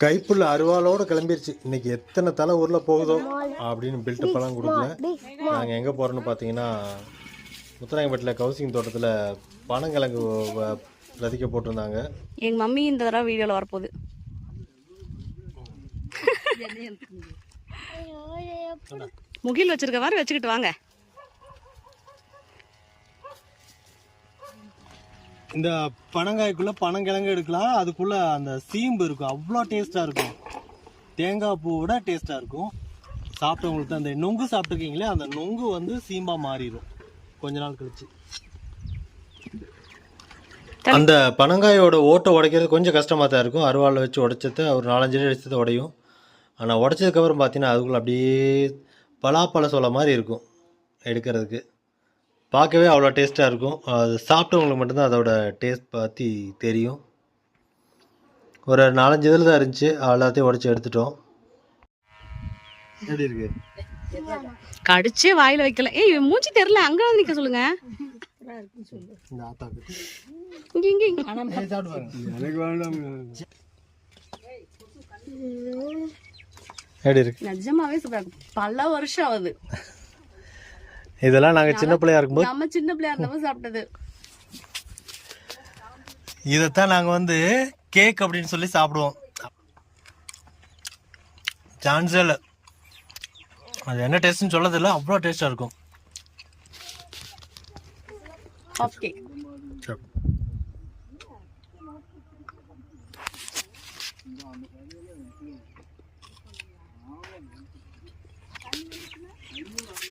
கைப்புள்ள அருவாளோட கிளம்பிருச்சு. இன்னைக்கு எத்தனை தலை ஊரில் போகுதோ அப்படின்னு பில்டப் எல்லாம் கொடுக்கல. நாங்கள் எங்கே போகிறோன்னு பார்த்தீங்கன்னா முத்தராயம்பட்டில் கவுசிங் தோட்டத்தில் பனங்கிழங்கு விதைக்க போட்டிருந்தாங்க எங்க மம்மி இந்த தடவை வீடியோல வரப்போகுது. முகில் வச்சிருக்க மாதிரி வச்சுக்கிட்டு வாங்க. இந்த பனங்காய்க்குள்ளே பனங்கிழங்கு எடுக்கலாம். அதுக்குள்ளே அந்த சீம்பு இருக்கும். அவ்வளோ டேஸ்ட்டாக இருக்கும். தேங்காய் பூவோட டேஸ்ட்டாக இருக்கும். சாப்பிட்டவங்களுக்கு அந்த நொங்கு சாப்பிட்ருக்கீங்களே அந்த நொங்கு வந்து சீம்பா மாறிடும் கொஞ்ச நாள் கழிச்சு. அந்த பனங்காயோட ஓட்டை உடைக்கிறது கொஞ்சம் கஷ்டமாக தான் இருக்கும். அருவாளில் வச்சு உடைச்சது ஒரு நாலஞ்சு அடி அடிச்சது உடையும். ஆனால் உடைச்சதுக்கப்புறம் பார்த்தீங்கன்னா அதுக்குள்ள அப்படியே பலாப்பழ சோள மாதிரி இருக்கும் எடுக்கிறதுக்கு. பார்க்கவே அவ்வளோ டேஸ்ட்டாக இருக்கும். அது சாப்பிட்டவங்களுக்கு மட்டும்தான் அதோட டேஸ்ட் பற்றி தெரியும். ஒரு நாலஞ்சு இதில் தான் இருந்துச்சு. எல்லாத்தையும் உடச்சி எடுத்துட்டோம். எப்படி இருக்கு? கடிச்சே வாயில வைக்கல. ஏய் மூஞ்சி தெரியல. அங்க வந்து நிக்க சொல்லுங்க. இந்த ஆத்தாக்கு. இங்க இங்க இங்க. எப்படி இருக்கு நிஜமாவே பல வருஷம் ஆகுது. இதெல்லாம் நாங்க சின்ன பிள்ளையா இருக்கும்போது நம்ம சின்ன பிள்ளையா இருந்தப்போ சாப்பிட்டது. இதைத்தான் நாங்க வந்து கேக் அப்படின்னு சொல்லி சாப்பிடுவோம். சான்ஸே இல்லை. அது என்ன டேஸ்ட்னு சொல்லதில்ல அவ்வளோ டேஸ்டாக இருக்கும்.